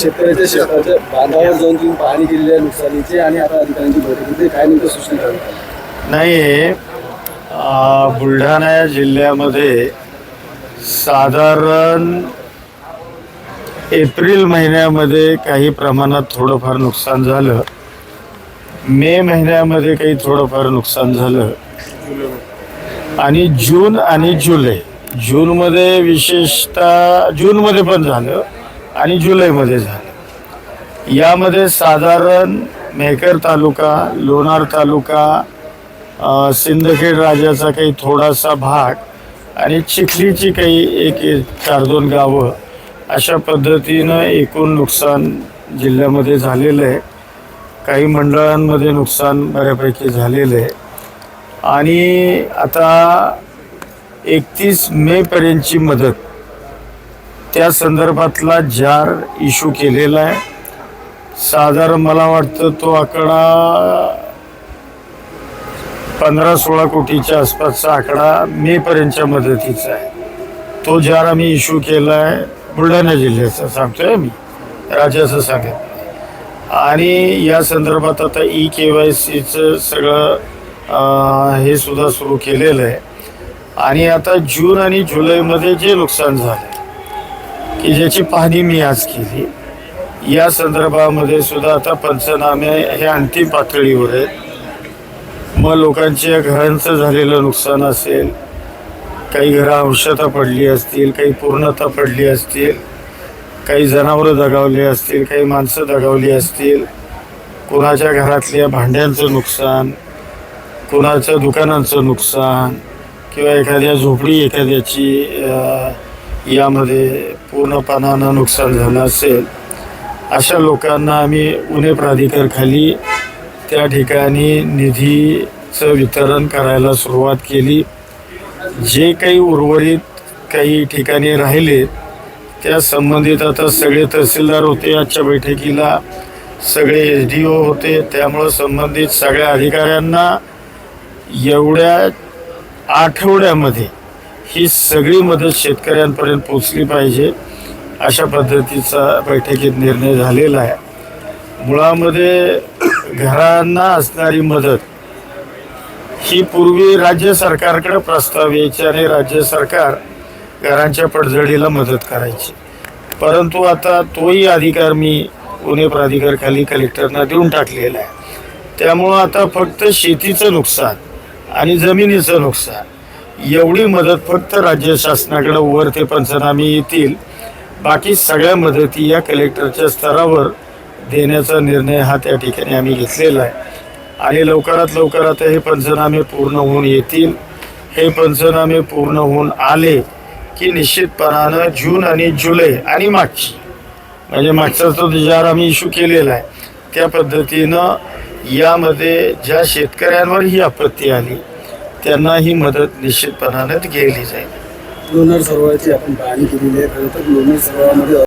शेतकऱ्याच्या शेताच्या बांधावर जाऊन तुम्ही पाहणी केलेली आहे नुकसानीची आणि आता अधिकाऱ्यांची बैठक होते काय नेमकं सूचना करतात नाही बुलढाणा जिल्ह्यामध्ये साधारण एप्रिल महिन्यामध्ये काही प्रमाणात थोडंफार नुकसान झालं. मे महिन्यामध्ये काही थोडंफार नुकसान झालं. आणि जून आणि जुलै जूनमध्ये विशेषतः जूनमध्ये पण झालं. आणि जुलैमध्ये झालं. यामध्ये साधारण मेहकर तालुका लोणार तालुका सिंदखेड राजाचा काही थोडासा भाग आणि चिखलीची काही एक एक चार दोन गावं अशा पद्धतीनं एकूण नुकसान जिल्ह्यामध्ये झालेलं आहे. काही मंडळांमध्ये नुकसान बऱ्यापैकी झालेलं आहे. आणि आता एकतीस मेपर्यंतची मदत त्या संदर्भातला जार इशू केलेला आहे. साधारण मला वाटतं तो आकडा पंधरा सोळा कोटीच्या आसपासचा आकडा मेपर्यंतच्या मदतीचा आहे. तो जार आम्ही इशू केला आहे बुलढाणा जिल्ह्याचा सांगतोय मी. राज्याचं सांगत आणि या संदर्भात आता ई के वाय सीचं सगळं हे सुद्धा सुरू केलेलं आहे. आणि आता जून आणि जुलैमध्ये जे नुकसान झालं की ज्याची पाहणी मी आज केली. या संदर्भामध्ये सुद्धा आता पंचनामे हे अंतिम पातळीवर आहेत. मग लोकांच्या घरांचं झालेलं नुकसान असेल काही घरं अंशतः पडली असतील काही पूर्णता पडली असतील काही जनावरं दगावली असतील काही माणसं दगावली असतील कुणाच्या घरातल्या भांड्यांचं नुकसान कुणाच्या दुकानांचं नुकसान किंवा एखाद्या झोपडी एखाद्याची यामध्ये पूर्णपणानं नुकसान झालं असेल अशा लोकांना आम्ही उन्हे प्राधिकारखाली त्या ठिकाणी निधीचं वितरण करायला सुरुवात केली. जे काही उर्वरित काही ठिकाणी राहिले त्या संबंधित आता सगळे तहसीलदार होते आजच्या बैठकीला सगळे एस डी ओ होते. त्यामुळं संबंधित सगळ्या अधिकाऱ्यांना एवढ्या आठवड्यामध्ये ही सगळी मदत शेतकऱ्यांपर्यंत पोचली पाहिजे. अशा पद्धतीचा बैठकीत निर्णय झालेला आहे. मुळामध्ये घरांना असणारी मदत ही पूर्वी राज्य सरकारकडे प्रस्ताव यायचे आणि राज्य सरकार घरांच्या पडझडीला मदत करायची. परंतु आता तोही अधिकार मी पुणे प्राधिकारखाली कलेक्टरना देऊन टाकलेला आहे. त्यामुळं आता फक्त शेतीचं नुकसान आणि जमिनीचं नुकसान एवढी मदत फक्त राज्य शासनाकडे वर ते पंचनामे येतील. बाकी सगळ्या मदती या कलेक्टरच्या स्तरावर देण्याचा निर्णय हा त्या ठिकाणी आम्ही घेतलेला आहे. आणि लवकरात लवकर आता हे पंचनामे पूर्ण होऊन येतील. हे पंचनामे पूर्ण होऊन आले की निश्चितपणानं जून आणि जुलै आणि मागची म्हणजे मागचा तो जार आम्ही इश्यू केलेला आहे त्या पद्धतीनं यामध्ये ज्या शेतकऱ्यांवर ही आपत्ती आली त्यांना ही मदत निश्चितपणानं केली जाईल. लोणार सरोवराची आपण पाहणी केलेली आहे. खरं तर लोणार सरोवरामध्ये